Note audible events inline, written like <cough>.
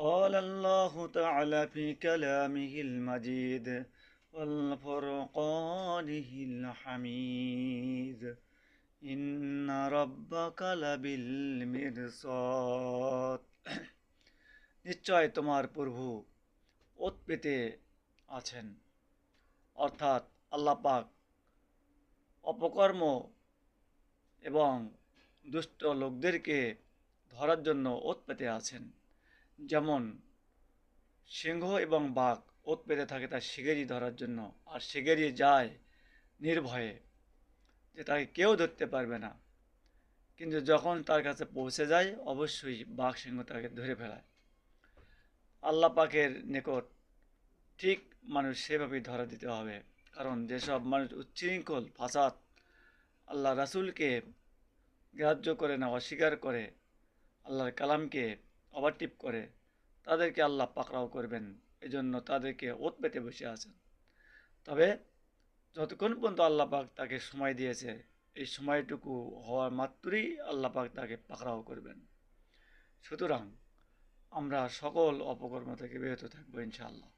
قال الله تعالى في كلامه المجيد والفرقانه الحميد إن ربك لبالمرصاد <coughs> নিশ্চয় তোমার প্রভু ওত পেতে আছেন অর্থাৎ আল্লাহ পাক অপকর্ম এবং দুষ্ট লোকদেরকে ধরার জন্য ওত পেতে আছেন যেমন সিংহ এবং বাঘ ওত পেতে থাকে তার শিগেরি ধরার জন্য। আর শিগেরি যায় নির্ভয়ে যে তাকে কেউ ধরতে পারবে না। কিন্তু যখন তার কাছে পৌঁছে যায়, অবশ্যই বাঘ সিংহ তাকে ধরে ফেলায়। আল্লাহ পাকের নিকট ঠিক মানুষ সেভাবেই ধরা দিতে হবে। কারণ যেসব মানুষ উচ্ছৃঙ্খল, ফাসাদ আল্লাহ রাসুলকে গ্রাহ্য করে না, অস্বীকার করে, আল্লাহর কালামকে ওভারটিপ করে, তাদেরকে আল্লাহ পাকড়াও করবেন। এই জন্য তাদেরকে ওত পেতে বসে আছেন। তবে যতক্ষণ পর্যন্ত আল্লাহ পাক তাকে সময় দিয়েছে, এই সময়টুকু হওয়ার মাত্রই আল্লাহ পাক তাকে পাকড়াও করবেন। সুতরাং আমরা সকল অপকর্ম থেকে বিরত থাকব ইনশাআল্লাহ।